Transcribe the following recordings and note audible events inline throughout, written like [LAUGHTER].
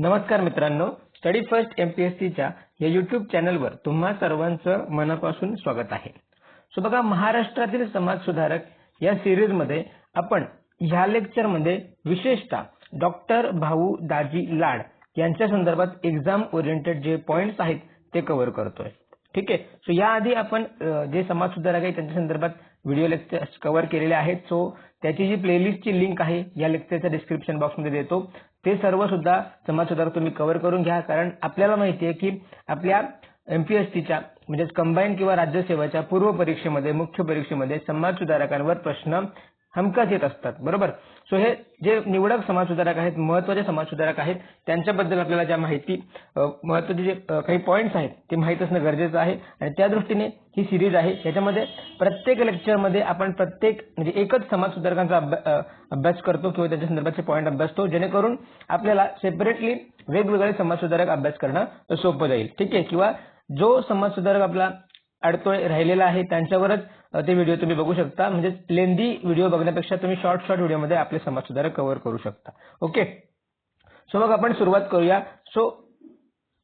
नमस्कार मित्रांनो study first एमपीएससीच्या या युट्यूब चॅनलवर तुम्हा सर्वांचं मनापासून स्वागत आहे. सो बघा महाराष्ट्रातील समाज सुधारक या सिरीजमध्ये आपण ह्या लेक्चरमध्ये विशेषतः डॉक्टर भाऊ दाजी लाड यांच्या संदर्भात एक्झाम ओरिएंटेड जे पॉइंट्स आहेत ते कव्हर करतोय. ठीक आहे? सो याआधी आपण जे समाज सुधारक आहे त्यांच्या संदर्भात व्हिडिओ लेक्चर कव्हर केलेले आहेत. सो त्याची जी प्लेलिस्टची लिंक आहे या लेक्चरच्या डिस्क्रिप्शन बॉक्समध्ये देतो. ते सर्व सुद्धा समाज सुधारक तुम्ही कव्हर करून घ्या. कारण आपल्याला माहिती आहे की आपल्या एमपीएससीच्या म्हणजेच कंबाईन किंवा राज्यसेवेच्या पूर्व परीक्षेमध्ये मुख्य परीक्षेमध्ये समाज सुधारकांवर प्रश्न हमखास येत असतात. बरोबर? सो हे जे निवडक समाज सुधारक आहेत महत्त्वाचे समाजसुधारक आहेत त्यांच्याबद्दल आपल्याला ज्या माहिती महत्त्वाचे जे काही पॉईंट्स आहेत ते माहीत असणं गरजेचं आहे. आणि त्या दृष्टीने ही सिरीज आहे. याच्यामध्ये प्रत्येक लेक्चरमध्ये आपण प्रत्येक म्हणजे एकच समाजसुधारकांचा अभ्या- अभ्यास करतो किंवा त्याच्या संदर्भाचे पॉईंट अभ्यासतो जेणेकरून आपल्याला सेपरेटली वेगवेगळे समाजसुधारक अभ्यास करणं सोपं जाईल. ठीक आहे? किंवा जो समाजसुधारक आपला अडतोय राहिलेला आहे त्यांच्यावरच ते व्हिडिओ तुम्ही बघू शकता. म्हणजे लेंदी व्हिडिओ बघण्यापेक्षा तुम्ही शॉर्ट शॉर्ट व्हिडिओमध्ये आपले समाज सुधारक कव्हर करू शकता. ओके सो मग आपण सुरुवात करूया. सो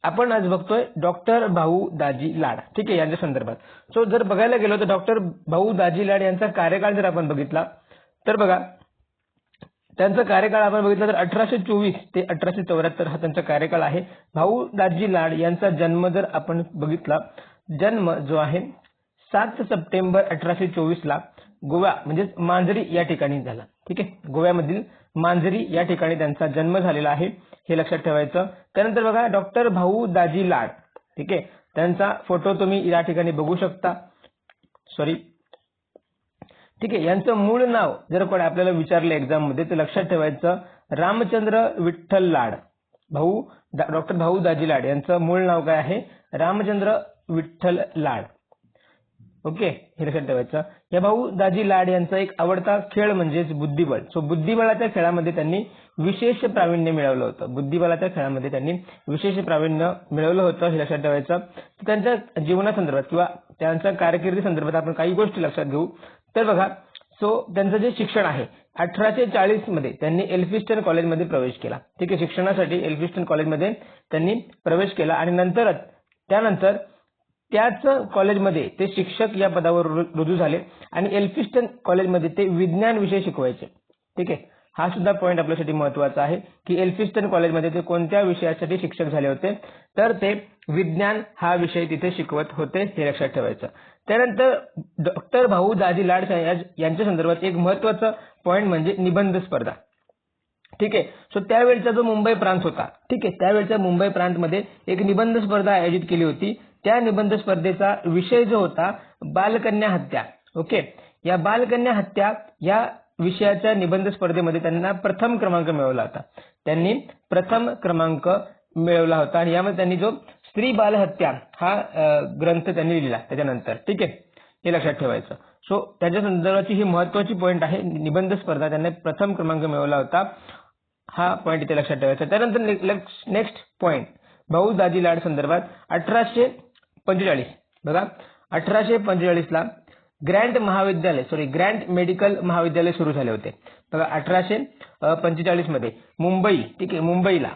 आपण आज बघतोय डॉक्टर भाऊ दाजी लाड. ठीक आहे यांच्या संदर्भात. सो जर बघायला गेलो तर डॉक्टर भाऊ दाजी लाड यांचा कार्यकाळ जर आपण बघितला तर बघा त्यांचा कार्यकाळ आपण बघितला तर अठराशे चोवीस ते अठराशे चौऱ्याहत्तर हा त्यांचा कार्यकाळ आहे. भाऊ दाजी लाड यांचा जन्म जर आपण बघितला जन्म जो आहे सात सप्टेंबर अठराशे चोवीस ला गोवा म्हणजे मांजरी या ठिकाणी झाला. ठीक आहे? गोव्यामधील मांजरी या ठिकाणी त्यांचा जन्म झालेला आहे हे लक्षात ठेवायचं. त्यानंतर बघा डॉक्टर भाऊ दाजी लाड. ठीक आहे? त्यांचा फोटो तुम्ही या ठिकाणी बघू शकता. सॉरी ठीक आहे? यांचं मूळ नाव जर कोणी आपल्याला विचारलं एक्झाममध्ये तर लक्षात ठेवायचं रामचंद्र विठ्ठल लाड. भाऊ डॉक्टर भाऊ दाजी लाड यांचं मूळ नाव काय आहे? रामचंद्र विठ्ठल लाड. ओके? हे लक्षात ठेवायचं. या भाऊ दाजी लाड यांचा एक आवडता खेळ म्हणजेच बुद्धिबळ. सो बुद्धिबळाच्या खेळामध्ये त्यांनी विशेष प्रावीण्य मिळवलं होतं. बुद्धिबळाच्या खेळामध्ये त्यांनी विशेष प्रावीण्य मिळवलं होतं हे लक्षात ठेवायचं. त्यांच्या जीवनासंदर्भात किंवा त्यांच्या कारकिर्दी संदर्भात आपण काही गोष्टी लक्षात घेऊ. तर बघा सो त्यांचं जे शिक्षण आहे अठराशे चाळीसमध्ये त्यांनी एल्फिस्टन कॉलेजमध्ये प्रवेश केला. ठीक आहे शिक्षणासाठी एल्फिस्टन कॉलेजमध्ये त्यांनी प्रवेश केला आणि नंतरच त्यानंतर त्याच कॉलेजमध्ये ते शिक्षक या पदावर रुजू झाले आणि एल्फिस्टन कॉलेजमध्ये ते विज्ञान विषय शिकवायचे. ठीक आहे? हा सुद्धा पॉईंट आपल्यासाठी महत्त्वाचा आहे की एल्फिस्टन कॉलेजमध्ये ते कोणत्या विषयासाठी शिक्षक झाले होते? तर ते विज्ञान हा विषय तिथे शिकवत होते हे लक्षात ठेवायचं. त्यानंतर डॉक्टर भाऊ दाजी लाड यांच्या संदर्भात एक महत्त्वाचा पॉईंट म्हणजे निबंध स्पर्धा. ठीक आहे? सो त्यावेळचा जो मुंबई प्रांत होता ठीक आहे? त्यावेळच्या मुंबई प्रांतमध्ये एक निबंध स्पर्धा आयोजित केली होती. त्या निबंध स्पर्धेचा विषय जो होता बालकन्या हत्या. ओके या बालकन्या हत्या या विषयाच्या निबंध स्पर्धेमध्ये त्यांना प्रथम क्रमांक मिळवला होता. त्यांनी प्रथम क्रमांक मिळवला होता आणि यामध्ये त्यांनी जो स्त्री बाल हत्या हा ग्रंथ त्यांनी लिहिला त्याच्यानंतर. ठीक आहे? हे लक्षात ठेवायचं. सो त्याच्या संदर्भाची ही महत्वाची पॉईंट आहे. निबंध स्पर्धा त्यांनी प्रथम क्रमांक मिळवला होता. हा पॉईंट इथे लक्षात ठेवायचा. त्यानंतर नेक्स्ट पॉईंट भाऊ दाजी लाड संदर्भात अठराशे बघा अठराशे पंचेचाळीस ला ग्रँड महाविद्यालय सॉरी ग्रँड मेडिकल महाविद्यालय सुरू झाले होते. बघा अठराशे पंचेचाळीसमध्ये मुंबई ठीक आहे मुंबईला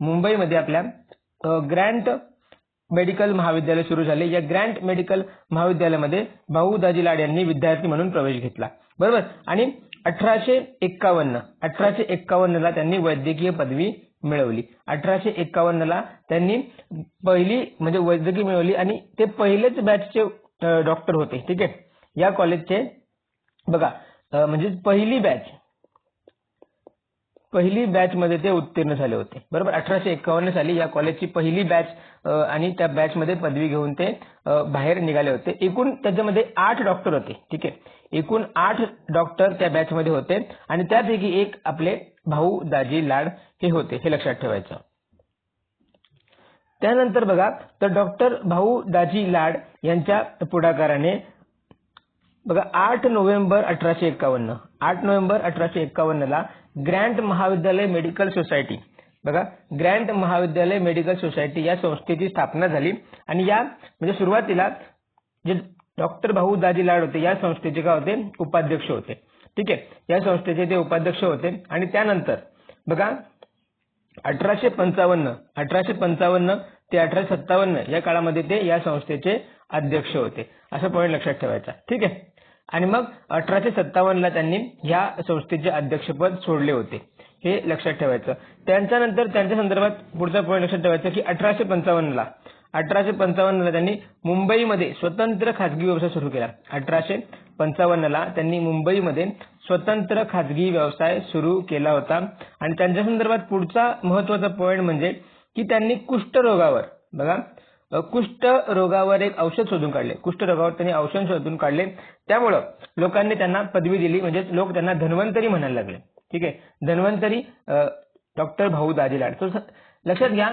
मुंबईमध्ये आपल्या ग्रँड मेडिकल महाविद्यालय सुरू झाले. या ग्रँड मेडिकल महाविद्यालयामध्ये भाऊ दाजी लाड यांनी विद्यार्थी म्हणून प्रवेश घेतला. बरोबर? आणि अठराशे एक्कावन्न अठराशे एक्कावन्न ला त्यांनी वैद्यकीय पदवी मिळवली मिळवली. अठराशे एक्कावन्न ला त्यांनी पहिली म्हणजे वैद्यकीय मिळवली आणि ते पहिलेच बॅचचे डॉक्टर होते. ठीक आहे? या कॉलेजचे बघा म्हणजे पहिली बॅच पहिली बॅच मध्ये ते उत्तीर्ण झाले होते. बरोबर? अठराशे एक्कावन्न साली या कॉलेजची पहिली बॅच आणि त्या बॅच मध्ये पदवी घेऊन ते बाहेर निघाले होते. एकूण त्याच्यामध्ये आठ डॉक्टर होते. ठीक आहे? एकूण आठ डॉक्टर त्या बॅच मध्ये होते आणि त्यापैकी एक आपले भाऊ दाजी लाड हे होते हे लक्षात ठेवायचं. त्यानंतर बघा तर डॉक्टर भाऊ दाजी लाड यांच्या पुढाकाराने बघा आठ नोव्हेंबर अठराशे एक्कावन्न आठ नोव्हेंबर अठराशे एक्कावन्नला ग्रँट ग्रँड महाविद्यालय मेडिकल सोसायटी बघा ग्रँट महाविद्यालय मेडिकल सोसायटी या संस्थेची स्थापना झाली. आणि या म्हणजे सुरुवातीला जे डॉक्टर भाऊ दाजी लाड होते या संस्थेचे काय होते? उपाध्यक्ष होते. ठीक आहे. या संस्थेचे ते उपाध्यक्ष होते. आणि त्यानंतर बघा अठराशे पंचावन्न अठराशे पंचावन्न ते अठराशे सत्तावन्न या काळामध्ये ते या संस्थेचे अध्यक्ष होते. असं पॉईंट लक्षात ठेवायचा. ठीक आहे? आणि मग अठराशे सत्तावन्नला त्यांनी या संस्थेचे अध्यक्षपद सोडले होते. हे लक्षात ठेवायचं. त्यांच्यानंतर त्यांच्या संदर्भात पुढचा पॉईंट लक्षात ठेवायचा की अठराशे पंचावन्नला अठराशे पंचावन्नला त्यांनी मुंबईमध्ये स्वतंत्र खाजगी व्यवसाय सुरू केला. अठराशे पंचावन्नला त्यांनी मुंबईमध्ये स्वतंत्र खाजगी व्यवसाय सुरू केला होता. आणि त्यांच्या संदर्भात पुढचा महत्त्वाचा पॉईंट म्हणजे की त्यांनी कुष्ठरोगावर बघा कुष्ठ रोगावर एक औषध शोधून काढले. कुष्ठरोगावर त्यांनी औषध शोधून काढले. त्यामुळं लोकांनी त्यांना पदवी दिली. म्हणजे लोक त्यांना धन्वंतरी म्हणायला लागले. ठीक आहे? धन्वंतरी डॉक्टर भाऊ दाजीलाड. लक्षात घ्या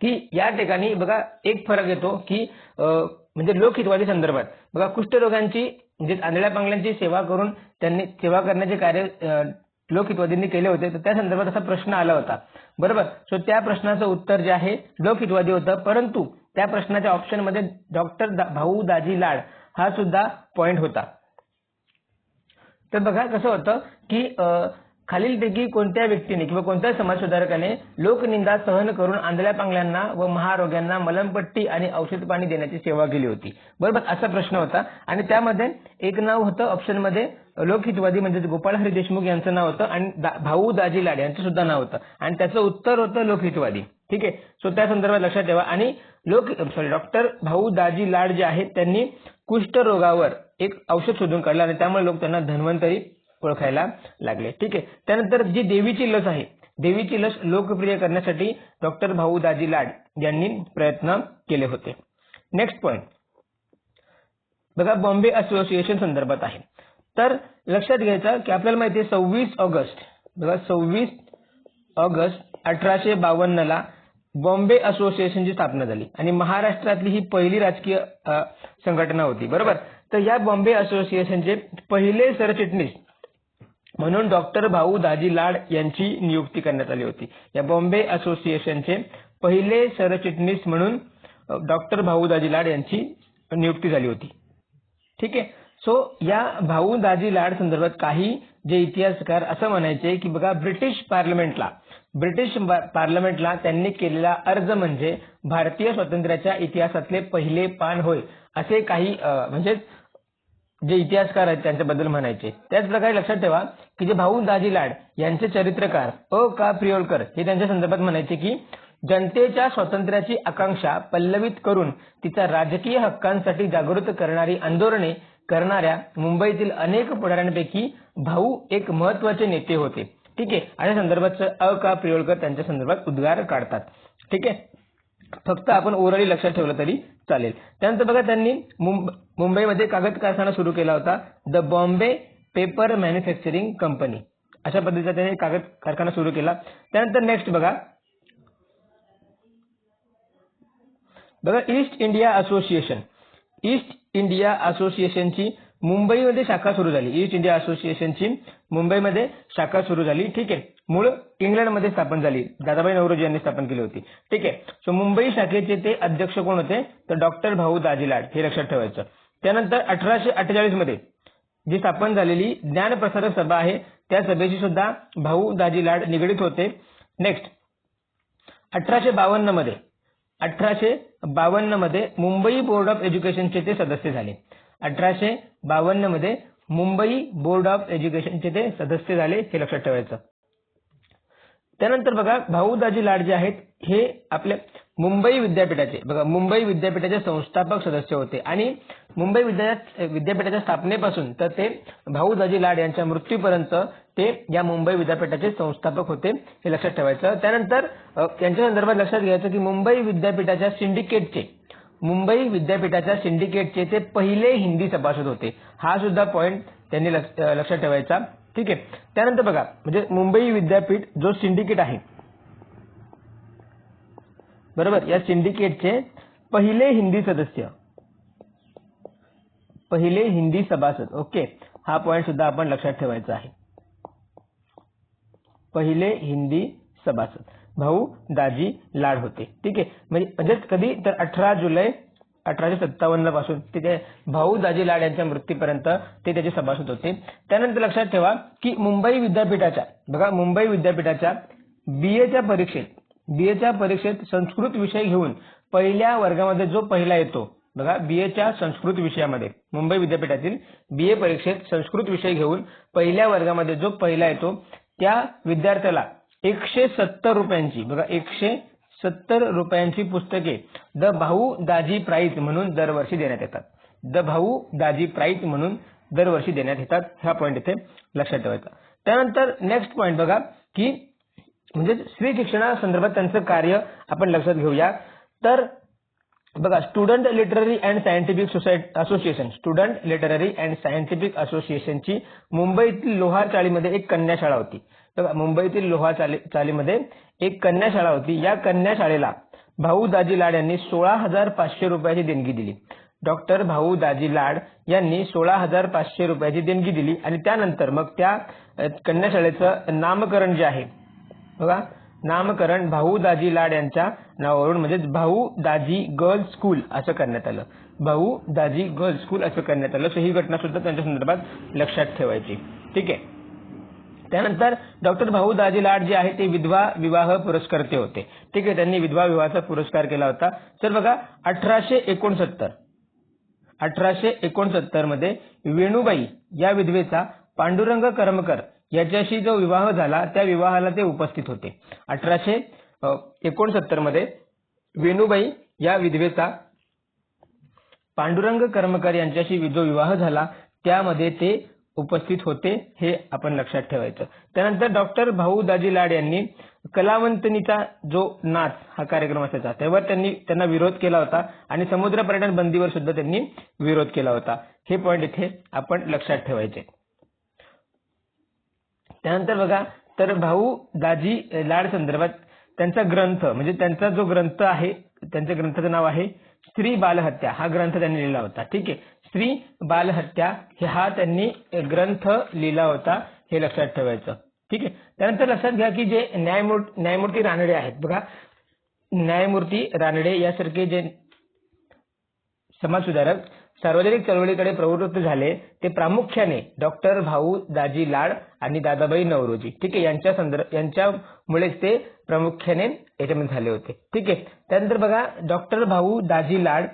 की या ठिकाणी बघा एक फरक येतो की म्हणजे लोकहितवादी संदर्भात. बघा कुष्ठरोगांची म्हणजे आंधळ्या पांगल्यांची सेवा करून त्यांनी सेवा करण्याचे कार्य लोकहितवादींनी केले होते तर त्या संदर्भात असा प्रश्न आला होता. बरोबर? सो त्या प्रश्नाचं उत्तर जे आहे लोकहितवादी होतं परंतु त्या प्रश्नाच्या ऑप्शनमध्ये डॉक्टर भाऊ दाजी लाड हा सुद्धा पॉइंट होता. तर बघा कसं होतं की खालीलपैकी कोणत्या व्यक्तीने किंवा कोणत्या समाजसुधारकाने लोकनिंदा सहन करून आंधळ्या पांगल्यांना व महारोग्यांना मलमपट्टी आणि औषध पाणी देण्याची सेवा केली होती? बरोबर असा प्रश्न होता. आणि त्यामध्ये एक नाव होतं ऑप्शनमध्ये लोकहितवादी म्हणजे गोपाळ हरी देशमुख यांचं नाव होतं आणि भाऊ दाजी लाड यांचं सुद्धा नाव होतं. आणि त्याचं उत्तर होतं लोकहितवादी. ठीक आहे? सो त्या संदर्भात लक्षात ठेवा. आणि लोक सॉरी डॉक्टर भाऊ दाजी लाड जे आहेत त्यांनी कुष्ठरोगावर एक औषध शोधून काढलं आणि त्यामुळे लोक त्यांना धन्वंतरी ओळखायला लागले. ठीक आहे. त्यानंतर जी देवीची लस आहे देवीची लस लोकप्रिय करण्यासाठी डॉक्टर भाऊ दाजी लाड यांनी प्रयत्न केले होते. नेक्स्ट पॉइंट बघा बॉम्बे असोसिएशन संदर्भात आहे. तर लक्षात घ्यायचं की आपल्याला माहिती आहे सव्वीस ऑगस्ट बघा सव्वीस ऑगस्ट अठराशे बावन्नला बॉम्बे असोसिएशनची स्थापना झाली. आणि महाराष्ट्रातली ही पहिली राजकीय संघटना होती. बरोबर? तर या बॉम्बे असोसिएशनचे पहिले सरचिटणीस म्हणून डॉक्टर भाऊ दाजी लाड यांची नियुक्ती करण्यात आली होती. या बॉम्बे असोसिएशनचे पहिले सरचिटणीस म्हणून डॉक्टर भाऊ दाजी लाड यांची नियुक्ती झाली होती. ठीक आहे? सो या भाऊ दाजी लाड संदर्भात काही जे इतिहासकार असं म्हणायचे की बघा ब्रिटिश पार्लमेंटला ब्रिटिश पार्लमेंटला त्यांनी केलेला अर्ज म्हणजे भारतीय स्वातंत्र्याच्या इतिहासातले पहिले पान होय असे काही म्हणजे जे इतिहासकार आहेत त्यांच्याबद्दल म्हणायचे. त्याचप्रकारे लक्षात ठेवा की जे भाऊ दाजी लाड यांचे चरित्रकार अ का प्रियोळकर हे त्यांच्या संदर्भात म्हणायचे की जनतेच्या स्वातंत्र्याची आकांक्षा पल्लवित करून तिचा राजकीय हक्कांसाठी जागृत करणारी आंदोलने करणाऱ्या मुंबईतील अनेक पुढाऱ्यांपैकी भाऊ एक महत्त्वाचे नेते होते. ठीक आहे? अशा संदर्भात अ का प्रियोळकर त्यांच्या संदर्भात उद्गार काढतात. ठीक आहे? फक्त आपण ओरळी लक्षात ठेवलं तरी चालेल. त्यानंतर बघा त्यांनी मुंबईमध्ये कागद कारखाना सुरू केला होता. The Bombay paper manufacturing company अशा पद्धतीचा त्यांनी कागद कारखाना सुरू केला. त्यानंतर नेक्स्ट बघा. बघा East India Association East India असोसिएशनची मुंबईमध्ये शाखा सुरू झाली. ईस्ट इंडिया असोसिएशनची मुंबईमध्ये शाखा सुरू झाली. ठीक आहे. मूळ इंग्लंडमध्ये स्थापन झाली. दादाबाई नवरोजी यांनी स्थापन केली होती. ठीक आहे. सो मुंबई शाखेचे ते अध्यक्ष कोण होते? तर डॉक्टर भाऊ दाजीलाड. हे लक्षात ठेवायचं. त्यानंतर अठराशे अठ्ठेचाळीसमध्ये जी स्थापन झालेली ज्ञानप्रसारक सभा आहे त्या सभेशी सुद्धा भाऊ दाजी लाड निगडीत होते. नेक्स्ट अठराशे बावन्नमध्ये अठराशे बावन्नमध्ये मुंबई बोर्ड ऑफ एज्युकेशनचे ते सदस्य झाले. अठराशे बावन्नमध्ये मुंबई बोर्ड ऑफ एज्युकेशनचे ते सदस्य झाले हे लक्षात ठेवायचं. त्यानंतर बघा भाऊ दाजी लाड जे आहेत हे आपल्या मुंबई विद्यापीठाचे बघा मुंबई विद्यापीठाचे संस्थापक सदस्य होते. आणि मुंबई विद्या विद्यापीठाच्या स्थापनेपासून तर ते भाऊ दाजी लाड यांच्या मृत्यूपर्यंत ते या मुंबई विद्यापीठाचे संस्थापक होते हे लक्षात ठेवायचं. त्यानंतर यांच्या संदर्भात लक्षात घ्यायचं की मुंबई विद्यापीठाच्या सिंडिकेटचे मुंबई विद्यापीठाच्या सिंडिकेटचे ते पहिले हिंदी सभासद होते. हा सुद्धा पॉईंट त्यांनी लक्षात ठेवायचा. ठीक आहे. त्यानंतर बघा म्हणजे मुंबई विद्यापीठ जो सिंडिकेट आहे बरोबर? या सिंडिकेटचे पहिले हिंदी सदस्य पहिले हिंदी सभासद ओके? हा पॉईंट सुद्धा आपण लक्षात ठेवायचा आहे. पहिले हिंदी सभासद. भाऊ दाजी लाड होते. ठीक आहे? म्हणजे म्हणजेच कधी तर अठरा जुलै अठराशे सत्तावन्नपासून ते भाऊ दाजी लाड यांच्या मृत्यूपर्यंत ते त्याचे सभासद होते. त्यानंतर लक्षात ठेवा की मुंबई विद्यापीठाच्या बघा मुंबई विद्यापीठाच्या बीएच्या परीक्षेत बीएच्या परीक्षेत संस्कृत विषय घेऊन पहिल्या वर्गामध्ये जो पहिला येतो बघा बीएच्या संस्कृत विषयामध्ये मुंबई विद्यापीठातील बीए परीक्षेत संस्कृत विषय घेऊन पहिल्या वर्गामध्ये जो पहिला येतो त्या विद्यार्थ्याला एकशे सत्तर रुपयांची बघा एकशे सत्तर रुपयांची पुस्तके. द भाऊ दाजी प्राईज म्हणून दरवर्षी देण्यात येतात. द भाऊ दाजी प्राईज म्हणून दरवर्षी देण्यात येतात. हा पॉईंट इथे लक्षात ठेवायचा. त्यानंतर नेक्स्ट पॉईंट बघा की म्हणजे स्त्री शिक्षणासंदर्भात त्यांचं कार्य आपण लक्षात घेऊया. तर बघा Student Literary and Scientific Society Association Student Literary and Scientific असोसिएशनची मुंबईतील लोहार चाळीमध्ये एक कन्याशाळा होती. बघा मुंबईतील लोहार चाळी चाळीमध्ये एक कन्याशाळा होती. या कन्याशाळेला भाऊ दाजी लाड यांनी सोळा हजार पाचशे रुपयाची देणगी दिली. डॉक्टर भाऊ दाजी लाड यांनी सोळा हजार पाचशे रुपयाची देणगी दिली आणि त्यानंतर मग त्या कन्याशाळेचं नामकरण जे आहे बघा नामकरण भाऊ दाजी लाड यांच्या नावावरून म्हणजेच भाऊ दाजी गर्ल्स स्कूल असं करण्यात आलं. भाऊ दाजी गर्ल्स स्कूल असं करण्यात आलं. सो ही घटना सुद्धा त्यांच्या संदर्भात लक्षात ठेवायची. ठीक आहे? त्यानंतर डॉक्टर भाऊ दाजी लाड जे आहे ते विधवा विवाह पुरस्कर्ते होते. ठीक आहे? त्यांनी विधवा विवाहाचा पुरस्कार केला होता. तर बघा अठराशे एकोणसत्तर अठराशे एकोणसत्तरमध्ये वेणुबाई या विधवेचा पांडुरंग करमकर याच्याशी जो विवाह झाला त्या विवाहाला ते उपस्थित होते. अठराशे एकोणसत्तरमध्ये वेणुबाई या विधवेचा पांडुरंग कर्मकर यांच्याशी जो विवाह झाला त्यामध्ये ते उपस्थित होते हे आपण लक्षात ठेवायचं. त्यानंतर डॉक्टर भाऊ दाजी लाड यांनी कलावंतनीचा जो नाच हा कार्यक्रम असायचा त्यावर त्यांनी त्यांना विरोध केला होता आणि समुद्र पर्यटन बंदीवर सुद्धा त्यांनी विरोध केला होता. हे पॉईंट इथे आपण लक्षात ठेवायचे. त्यानंतर बघा तर भाऊ दाजी लाड संदर्भात त्यांचा ग्रंथ म्हणजे त्यांचा जो ग्रंथ आहे त्यांच्या ग्रंथाचं नाव आहे स्त्री बालहत्या. हा ग्रंथ त्यांनी लिहिला होता. ठीक आहे? स्त्री बालहत्या हा त्यांनी ग्रंथ लिहिला होता हे लक्षात ठेवायचं. ठीक आहे? त्यानंतर लक्षात घ्या की जे न्यायमूर्ती न्यायमूर्ती रानडे आहेत. बघा न्यायमूर्ती रानडे यासारखे जे समाजसुधारक सार्वजनिक चळवळीकडे प्रवृत्त झाले ते प्रामुख्याने डॉक्टर भाऊ दाजी लाड आणि दादाबाई नवरोजी. ठीक आहे यांच्या संदर्भ यांच्यामुळेच ते प्रामुख्याने याच्यामध्ये झाले होते. ठीक आहे त्यानंतर बघा डॉक्टर भाऊ दाजी लाड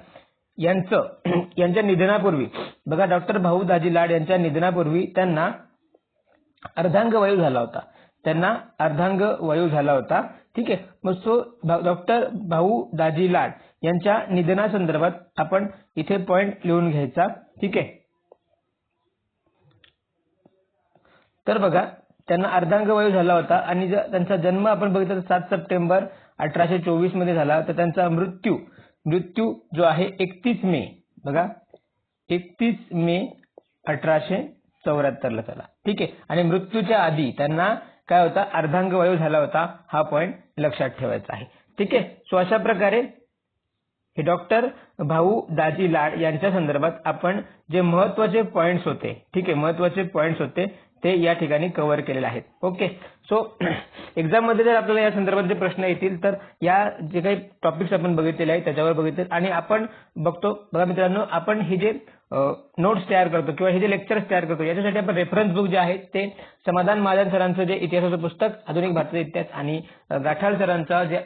यांचं [CLEARS THROAT] यांच्या निधनापूर्वी बघा डॉक्टर भाऊ दाजी लाड यांच्या निधनापूर्वी त्यांना अर्धांग वायू झाला होता. त्यांना अर्धांग वायू झाला होता. ठीक आहे मग सो डॉक्टर भाऊ दाजी लाड यांच्या निधनासंदर्भात आपण इथे पॉइंट लिहून घ्यायचा. ठीक आहे? तर बघा त्यांना अर्धांगवायू झाला होता आणि त्यांचा जन्म आपण बघितला सात सप्टेंबर अठराशे चोवीसमध्ये झाला. तर त्यांचा मृत्यू मृत्यू जो आहे एकतीस मे. बघा एकतीस मे अठराशे चौऱ्याहत्तरला झाला. ठीक आहे? आणि मृत्यूच्या आधी त्यांना काय होता? अर्धांगवायू झाला होता. हा पॉइंट लक्षात ठेवायचा आहे. ठीक आहे? सो अशा प्रकारे हे डॉक्टर भाऊ दाजी लाड यांच्या संदर्भात आपण जे महत्त्वाचे पॉइंट्स होते ठीक आहे महत्त्वाचे पॉइंट्स होते ते या ठिकाणी कव्हर केलेले आहेत. ओके सो एक्झाममध्ये जर आपल्याला या संदर्भात जे प्रश्न येतील तर या जे काही टॉपिक्स आपण बघितलेले आहेत त्याच्यावर बघितले आणि आपण बघतो बघा मित्रांनो आपण हे जे नोट्स तयार करतो किंवा हे जे लेक्चर्स तयार करतो याच्यासाठी आपण रेफरन्स बुक जे आहेत ते समाधान महाजन सरांचं जे इतिहासाचं पुस्तक आधुनिक भारताचा इतिहास आणि गाठाळ सरांचा जे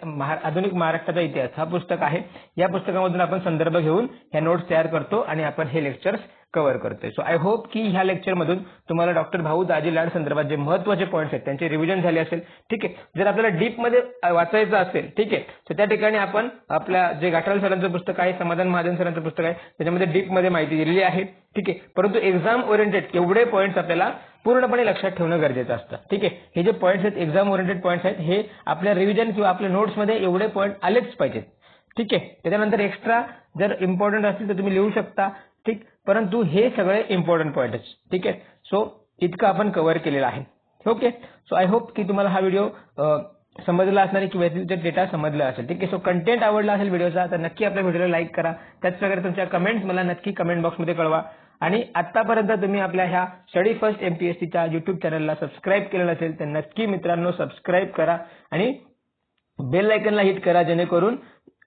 आधुनिक महाराष्ट्राचा इतिहास हा पुस्तक आहे. या पुस्तकामधून आपण संदर्भ घेऊन ह्या नोट्स तयार करतो आणि आपण हे लेक्चर्स कव्हर करतोय. सो आय होप की ह्या लेक्चरमधून तुम्हाला डॉक्टर भाऊ दाजी लाड संदर्भात जे महत्त्वाचे पॉईंट्स आहेत त्यांचे रिव्हिजन झाले असेल. ठीक आहे. जर आपल्याला डीपमध्ये वाचायचं असेल ठीक आहे. तर त्या ठिकाणी आपण आपल्या जे गाठाल सरांचं पुस्तक आहे समाधान महाजन सरांचं पुस्तक आहे त्याच्यामध्ये डीपमध्ये माहिती दिलेली आहे. ठीक आहे. परंतु एक्झाम ओरिएंटेड एवढे पॉईंट्स आपल्याला पूर्णपणे लक्षात ठेवणं गरजेचं असतं. ठीक आहे. हे जे पॉईंट्स आहेत एक्झाम ओरिएंटेड पॉईंट्स आहेत हे आपल्या रिव्हिजन किंवा आपल्या नोट्समध्ये एवढे पॉईंट आलेच पाहिजेत. ठीक आहे. त्याच्यानंतर एक्स्ट्रा जर इम्पॉर्टंट असतील तर तुम्ही लिहू शकता. ठीक. परंतु हे सगळे इम्पॉर्टंट पॉईंट ठीक आहे? सो इतकं आपण कव्हर केलेलं आहे. ओके सो आय होप की तुम्हाला हा व्हिडिओ समजला असणार किंवा डेटा समजला असेल. ठीक आहे? सो कंटेंट आवडला असेल व्हिडिओचा तर नक्की आपल्या व्हिडिओला लाईक करा. त्याचप्रकारे तुमच्या कमेंट्स मला नक्की कमेंट बॉक्समध्ये कळवा. आणि आतापर्यंत तुम्ही आपल्या ह्या स्टडी फर्स्ट एमपीएससीच्या युट्यूब चॅनलला सबस्क्राईब केलेलं असेल तर नक्की मित्रांनो सबस्क्राईब करा. आणि बेल आयकनला हिट करा जेणेकरून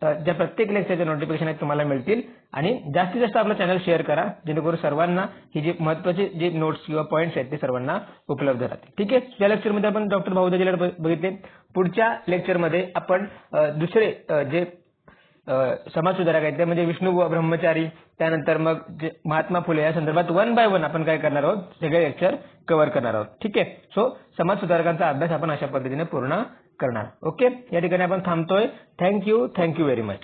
ज्या प्रत्येक लेक्चरचे नोटिफिकेशन आहेत तुम्हाला मिळतील. आणि जास्तीत जास्त आपलं चॅनल शेअर करा जेणेकरून सर्वांना ही जी महत्वाची जे नोट्स किंवा पॉईंट्स आहेत ते सर्वांना उपलब्ध राहतील. ठीक आहे? या लेक्चरमध्ये आपण डॉक्टर भाऊ दाजीला बघितले. पुढच्या लेक्चरमध्ये आपण दुसरे जे समाज समाजसुधारक आहेत ते म्हणजे विष्णुबुवा ब्रह्मचारी त्यानंतर मग जे महात्मा फुले या संदर्भात वन बाय वन आपण काय करणार आहोत? सगळे लेक्चर कव्हर करणार आहोत. ठीक आहे? सो समाजसुधारकांचा अभ्यास आपण अशा पद्धतीने पूर्ण करणार. ओके या ठिकाणी आपण थांबतोय. Thank you thank you very much